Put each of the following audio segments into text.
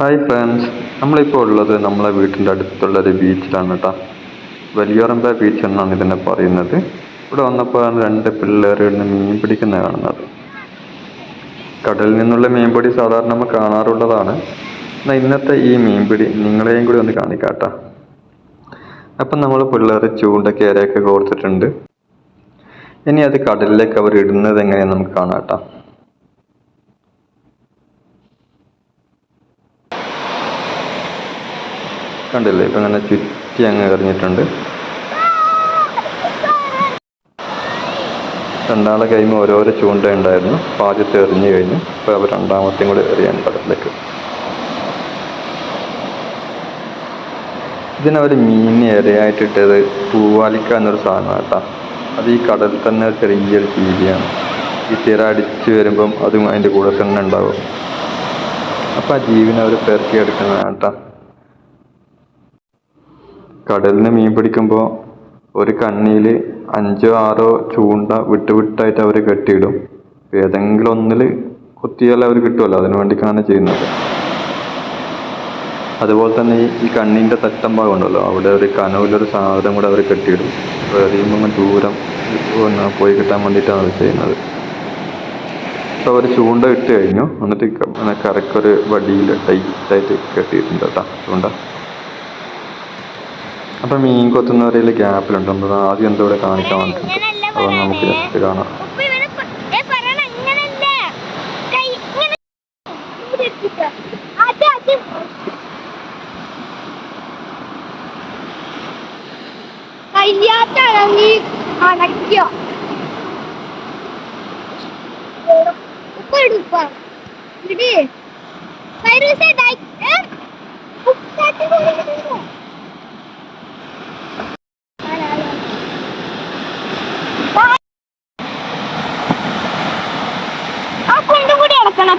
Hi friends നമ്മളിപ്പോൾ ഉള്ളത് നമ്മളെ വീട്ടിന്റെ അടുത്തുള്ള ഒരു ബീച്ചിലാണ് കേട്ടോ വലിയോറമ്പ ബീച്ച് എന്നാണ് ഇതിനെ പറയുന്നത്. ഇവിടെ വന്നപ്പോഴാണ് രണ്ട് പിള്ളേർ മീൻ പിടിക്കുന്നത് കാണുന്നത്. കടലിൽ നിന്നുള്ള മീൻപിടി സാധാരണ നമ്മൾ കാണാറുള്ളതാണ്. എന്നാൽ ഇന്നത്തെ ഈ മീൻപിടി നിങ്ങളെയും കൂടി ഒന്ന് കാണിക്കാം കേട്ടോ അപ്പം നമ്മൾ പിള്ളേർ ചൂണ്ട കേരയൊക്കെ കോർത്തിട്ടുണ്ട്. ഇനി അത് കടലിലേക്ക് അവർ ഇടുന്നത് എങ്ങനെയാണെന്ന് നമുക്ക് കാണാം കണ്ടില്ലേ? ഇപ്പം ഇങ്ങനെ ചുറ്റി അങ്ങ് എറിഞ്ഞിട്ടുണ്ട്. രണ്ടാളെ കഴിയുമ്പോൾ ഓരോരോ ചൂണ്ട ഉണ്ടായിരുന്നു. അപ്പോൾ ആദ്യത്തെ എറിഞ്ഞു കഴിഞ്ഞു. അപ്പോൾ അവർ രണ്ടാമത്തെയും കൂടി എറിയാൻ കടലിലേക്ക് ഇതിനവർ മീനിനെ ഇരയായിട്ടിട്ടത് പൂവാലിക്ക എന്നൊരു സാധനമാണ് അത് ഈ കടൽ തന്നെ ചെറിയൊരു ജീവിയാണ്. ഈ തിര അടിച്ച് വരുമ്പം അതും അതിന്റെ കൂടെ തന്നെ ഉണ്ടാവും. അപ്പോൾ ആ ജീവിനെ അവർ പെറുക്കിയെടുക്കുന്നതാണ് കേട്ടോ. കടലിൽ നിന്ന് മീൻ പിടിക്കുമ്പോൾ ഒരു കണ്ണിയിൽ അഞ്ചോ ആറോ ചൂണ്ട വിട്ട് വിട്ടായിട്ട് അവർ കെട്ടിയിടും. ഏതെങ്കിലും ഒന്നിൽ കുത്തിയാൽ അവർ കിട്ടുമല്ലോ അതിനു വേണ്ടിയിട്ടാണ് ചെയ്യുന്നത്. അതുപോലെ തന്നെ ഈ കണ്ണിന്റെ തട്ടം ഭാഗം ഉണ്ടല്ലോ അവിടെ ഒരു കനവിലൊരു സാധനം കൂടെ അവർ കെട്ടിയിടും. എറിയുമ്പോൾ ദൂരം പോയി കിട്ടാൻ വേണ്ടിയിട്ടാണ് അത് ചെയ്യുന്നത്. അപ്പോൾ അവർ ചൂണ്ട ഇട്ട് കഴിഞ്ഞു. എന്നിട്ട് കറക്കൊരു വടിയിൽ ടൈറ്റായിട്ട് കെട്ടിയിട്ടുണ്ട് കേട്ടോ ചൂണ്ട. അപ്പം മീൻ കൊത്തുന്നവരയിൽ ഗ്യാപ്പിലുണ്ട്. നമ്മൾ ആദ്യം എന്താ ഇവിടെ കാണിക്കാൻ വേണ്ടിയിട്ടുണ്ട് അത് നമുക്ക് ജസ്റ്റ് കാണാം. ഉപ്പ് ഇവനെ പ- ഏ, പറയണ ഇങ്ങനല്ല. കൈ ഇങ്ങനെ ഇവിടെ ഇട്ടിട്ട്. അത് അത് കയ്യാത്താണെങ്കിൽ അടയ്ക്കോ ഉപ്പ് എടുപ്പ ഇടി വൈറസ് ഉപ്പാറ്റി കൊടുക്കുന്നുണ്ടോ ആ കുണ്ടും കൂടി അടക്കണം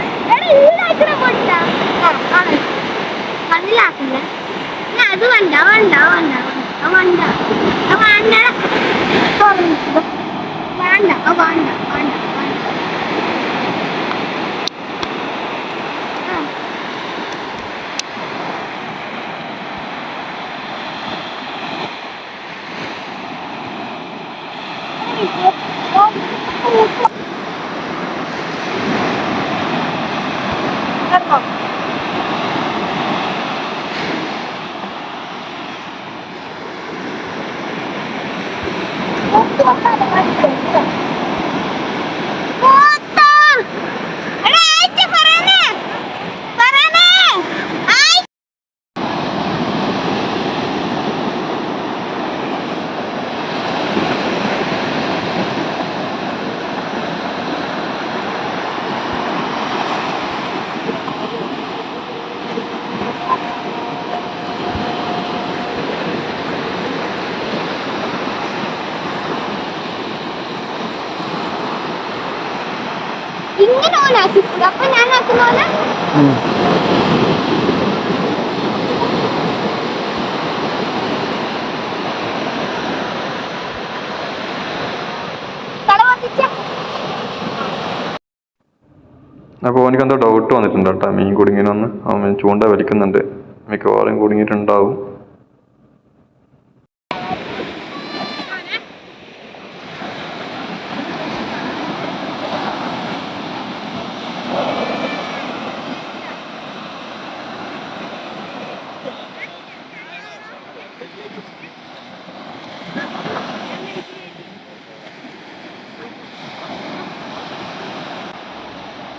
അതിലാക്കണ്ട അത് വേണ്ട വേണ്ട വേണ്ട അത് വേണ്ട അത് വേണ്ട തുറന്നിട്ട് വേണ്ട അത് വേണ്ട വേണ്ട വേണ്ട ആ. കേട്ടോ Ha ha! ഇങ്ങനെ ഓനാക്കി അപ്പൊ ഞാൻ ആക്കുന്ന പോലെ അപ്പോൾ എനിക്ക് എന്തോ ഡൗട്ട് വന്നിട്ടുണ്ട് കേട്ടോ മീൻ കുടുങ്ങിനൊന്ന് അവൻ ചൂണ്ട വലിക്കുന്നുണ്ട്. മിക്കവാറും കുടുങ്ങിയിട്ടുണ്ടാവും.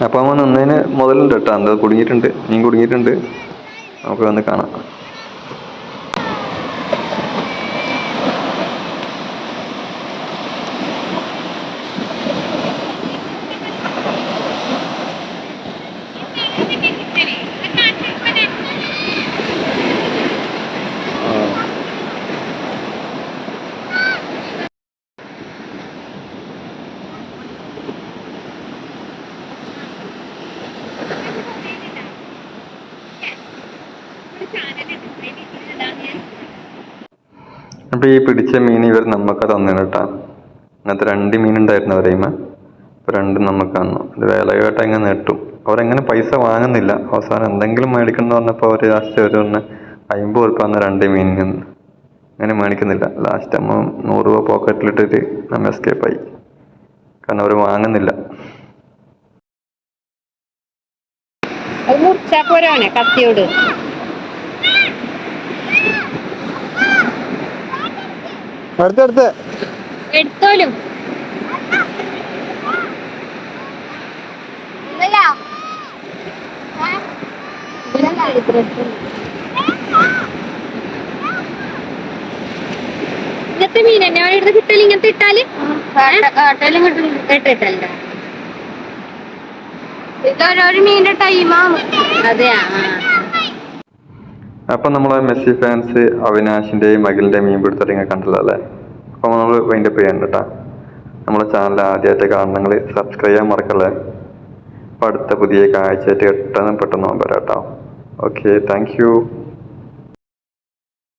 അപ്പോൾ അവൻ നിന്നതിന് മുതലുണ്ട് കേട്ടോ എന്താ കുടുങ്ങിയിട്ടുണ്ട്. മീൻ കുടുങ്ങിയിട്ടുണ്ട്. നമുക്ക് വന്ന് കാണാം. അപ്പോൾ ഈ പിടിച്ച മീൻ ഇവർ നമുക്ക് തന്നു കേട്ടാ അങ്ങനത്തെ രണ്ട് മീൻ ഉണ്ടായിരുന്നു അവരെയും അപ്പോൾ രണ്ടും നമുക്ക് തന്നു. ഇത് വിലകേട്ട എങ്ങനെ നെട്ടും. അവരെങ്ങനെ പൈസ വാങ്ങുന്നില്ല. അവസാനം എന്തെങ്കിലും മേടിക്കണമെന്ന് പറഞ്ഞപ്പോൾ അവർ ലാസ്റ്റ് അവർ പറഞ്ഞ് അമ്പത് ഉറുപ്പ എന്ന രണ്ട് മീനിന് അങ്ങനെ മേടിക്കുന്നില്ല. ലാസ്റ്റ് അമ്മ നൂറ് രൂപ പോക്കറ്റിലിട്ടിട്ട് നമ്മ എസ്കേപ്പ് ആയി. കാരണം അവർ വാങ്ങുന്നില്ല. മുറിച്ചാ കത്തിയോട്. അടുത്തടുത്ത്. എടുത്തോലും. ഇങ്ങനത്തെ മീൻ തന്നെ അവിടെ എടുത്ത് കിട്ടൽ ഇങ്ങനത്തെ ഇട്ടാൽ? ഏട്ടലും കിട്ടും. കേട്ടിട്ടല്ല ഇതൊരു മീനിന്റെ ടൈമാണ് അതെയാ അപ്പം നമ്മളെ മെസ്സി ഫാൻസ് അവിനാശിന്റെയും മകിലിന്റെയും മീൻ പിടുത്തം കണ്ടല്ലോ അല്ലേ അപ്പോൾ നമ്മൾ വൈൻഡപ്പ് ചെയ്യാൻ കേട്ടോ. നമ്മുടെ ചാനൽ ആദ്യമായിട്ട് കാണണമെങ്കിൽ സബ്സ്ക്രൈബ് ചെയ്യാൻ മറക്കല്ലേ? അപ്പോൾ അടുത്ത പുതിയ കാഴ്ചയായിട്ട് പെട്ടെന്ന് പെട്ടെന്ന് നോക്കാം കേട്ടോ. Okay thank you